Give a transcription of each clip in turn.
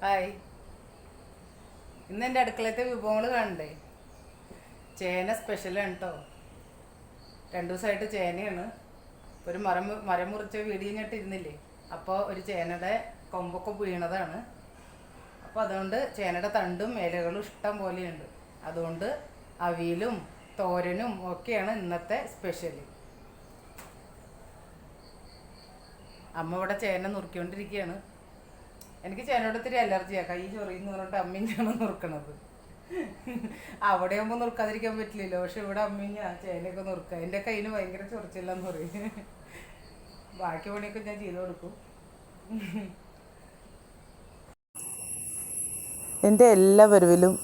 Hi. ഇന്ന് എന്റെ അടുക്കളത്തെ വിഭവങ്ങൾ കാണണ്ടേ? ചേന സ്പെഷ്യലാണ് കേട്ടോ രണ്ടു ദിവസമായിട്ട് ചേനയാണ്. ഒരു മരം മരം മുറിച്ച വീഡിയോ ഇരുന്നില്ലേ? അപ്പോൾ ഒരു ചേനയുടെ കൊമ്പൊക്കെ വീണതാണ്. അപ്പോൾ അതുകൊണ്ട് ചേനയുടെ തണ്ടും ഇലകളും ഇഷ്ടം പോലെയുണ്ട്. അതുകൊണ്ട് അവിയലും തോരനും ഒക്കെയാണ് ഇന്നത്തെ സ്പെഷ്യൽ അമ്മ ഇവിടെ ചേന നുറുക്കിക്കൊണ്ടിരിക്കുകയാണ്. എനിക്ക് ചേനോട് ഒത്തിരി അലർജിയാ. കൈ ചൊറിയെന്ന് പറഞ്ഞിട്ട് അമ്മിഞ്ഞാണ് നുറുക്കണത്. അവിടെ ആകുമ്പോൾ നുറുക്കാതിരിക്കാൻ പറ്റില്ലല്ലോ. പക്ഷെ ഇവിടെ അമ്മിഞ്ഞ ചേനയൊക്കെ നുറുക്കുക എന്റെ കയ്യിന് ഭയങ്കര ചൊറിച്ചില്ലെന്ന് പറയും. ബാക്കി പണിയൊക്കെ ഞാൻ ചെയ്തു കൊടുക്കും. എന്റെ എല്ലാ വരവിലും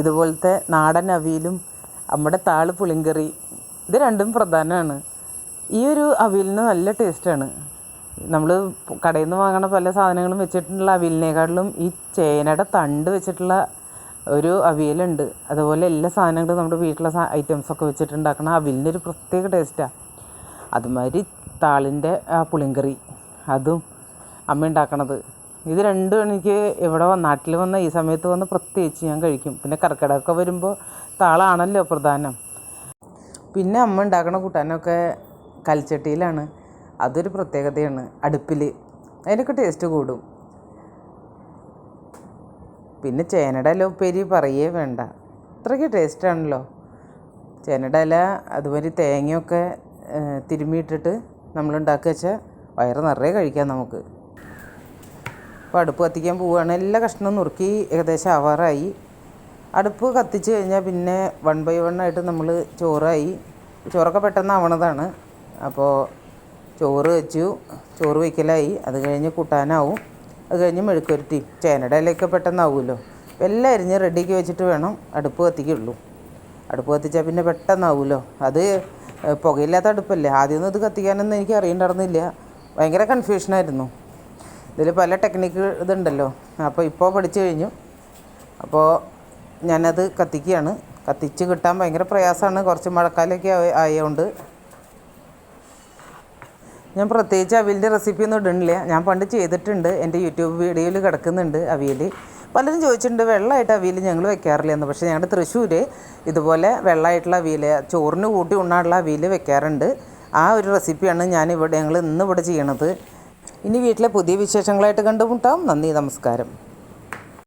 ഇതുപോലത്തെ നാടൻ അവിയലും നമ്മുടെ താൾ പുളിങ്കറി ഇത് രണ്ടും പ്രധാനമാണ് ഈ ഒരു അവിയലിന് നല്ല ടേസ്റ്റാണ് നമ്മൾ കടയിൽ നിന്ന് വാങ്ങണ പല സാധനങ്ങളും വെച്ചിട്ടുള്ള അവിയലിനേക്കാളും ഈ ചേനയുടെ തണ്ട് വെച്ചിട്ടുള്ള ഒരു അവിയലുണ്ട്. അതുപോലെ എല്ലാ സാധനങ്ങളും നമ്മുടെ വീട്ടിലെ ഐറ്റംസൊക്കെ വെച്ചിട്ടുണ്ടാക്കണ അവിയലിന്റെ ഒരു പ്രത്യേക ടേസ്റ്റാണ് അതുമാതിരി താളിന്റെ ആ പുളിങ്കറി. അതും അമ്മ ഉണ്ടാക്കണത്. ഇത് രണ്ടും എനിക്ക് ഇവിടെ നാട്ടിൽ വന്ന ഈ സമയത്ത് വന്ന് പ്രത്യേകിച്ച് ഞാൻ കഴിക്കും. പിന്നെ കർക്കിടകമൊക്കെ വരുമ്പോൾ താളാണല്ലോ പ്രധാനം. പിന്നെ അമ്മ ഉണ്ടാക്കണ കൂട്ടാനൊക്കെ കൽച്ചട്ടിയിലാണ്. അതൊരു പ്രത്യേകതയാണ്. അടുപ്പിൽ അതിനൊക്കെ ടേസ്റ്റ് കൂടും. പിന്നെ ചേനടല ഉപ്പേരി പറയേ വേണ്ട. അത്രയ്ക്ക് ടേസ്റ്റാണല്ലോ ചേനയുടെ ഇല അതുമാതിരി തേങ്ങയൊക്കെ തിരുമ്മിയിട്ടിട്ട് നമ്മളുണ്ടാക്കുക വെച്ചാൽ വയറ് നിറയെ കഴിക്കാം നമുക്ക്. അപ്പോൾ അടുപ്പ് കത്തിക്കാൻ പോവുകയാണ്. എല്ലാ കഷ്ണവും നുറുക്കി ഏകദേശം ആവാറായി. അടുപ്പ് കത്തിച്ച് കഴിഞ്ഞാൽ പിന്നെ വൺ ബൈ വൺ ആയിട്ട് നമ്മൾ ചോറായി. ചോറൊക്കെ പെട്ടെന്ന് ആവണതാണ്. അപ്പോൾ ചോറ് വെച്ചു. ചോറ് വയ്ക്കലായി. അത് കഴിഞ്ഞ് കൂട്ടാനാവും. അത് കഴിഞ്ഞ് മെഴുക്കുരുട്ടി ചേനയുടെ ഇലയൊക്കെ പെട്ടെന്നാവുമല്ലോ. എല്ലാം അരിഞ്ഞ് റെഡിക്ക് വെച്ചിട്ട് വേണം അടുപ്പ് കത്തിക്കുള്ളൂ. അടുപ്പ് കത്തിച്ചാൽ പിന്നെ പെട്ടെന്നാവുമല്ലോ. അത് പുകയില്ലാത്ത അടുപ്പല്ലേ? ആദ്യമൊന്നും ഇത് കത്തിക്കാനൊന്നും എനിക്ക് അറിയണ്ടായിരുന്നില്ല. ഭയങ്കര കൺഫ്യൂഷനായിരുന്നു. ഇതിൽ പല ടെക്നിക്ക് ഇതുണ്ടല്ലോ. അപ്പോൾ ഇപ്പോൾ പഠിച്ചു കഴിഞ്ഞു. അപ്പോൾ ഞാനത് കത്തിക്കുകയാണ്. കത്തിച്ച് കിട്ടാൻ ഭയങ്കര പ്രയാസമാണ്. കുറച്ച് മഴക്കാലമൊക്കെ ആയ- ആയതുകൊണ്ട് ഞാൻ പ്രത്യേകിച്ച് അവിയലിന്റെ റെസിപ്പി ഒന്നും ഇടണില്ല ഞാൻ പണ്ട് ചെയ്തിട്ടുണ്ട്. എന്റെ യൂട്യൂബ് വീഡിയോയിൽ കിടക്കുന്നുണ്ട് അവിയൽ പലരും ചോദിച്ചിട്ടുണ്ട് വെള്ളമായിട്ട് അവിയൽ ഞങ്ങൾ വെക്കാറില്ല? എന്ന്. പക്ഷേ ഞങ്ങളുടെ തൃശ്ശൂർ ഇതുപോലെ വെള്ളമായിട്ടുള്ള അവിയൽ ചോറിന് കൂട്ടി ഉണ്ണാനുള്ള അവിയൽ വെക്കാറുണ്ട്. ആ ഒരു റെസിപ്പിയാണ് ഞാൻ ഇവിടെ ഞങ്ങൾ ഇന്ന് ഇവിടെ ചെയ്യണത്. ഇനി വീട്ടിലെ പുതിയ വിശേഷങ്ങളായിട്ട് കണ്ടുമുട്ടാം. നന്ദി നമസ്കാരം.